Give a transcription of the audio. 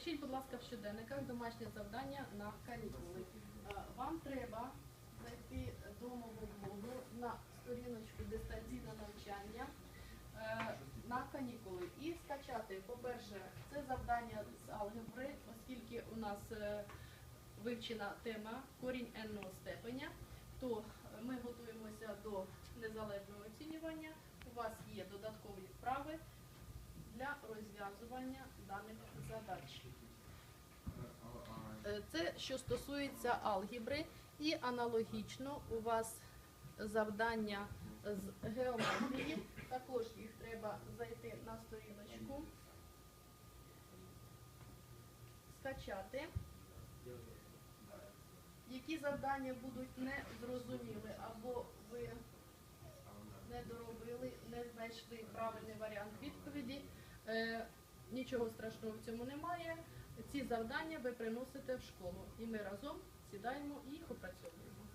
Запишіть, будь ласка, в щоденниках домашнє завдання на канікули. Е, Вам треба зайти до мого блогу на сторіночку дистанційне навчання е, на канікули і скачати, по-перше, це завдання з алгебри, оскільки у нас е, вивчена тема корінь n степеня, то ми готуємося до незалежного оцінювання. У вас є додаткові вправи розв'язування даних задач. Е, Це що стосується алгебри, і аналогічно у вас завдання з геометрії. Також їх треба зайти на сторіночку, скачати. Які завдання будуть незрозуміли або ви не доробили, не знайшли правильний варіант відповіді. Нічого страшного в цьому немає. Ці завдання ви приносите в школу, і ми разом сідаємо і їх опрацьовуємо.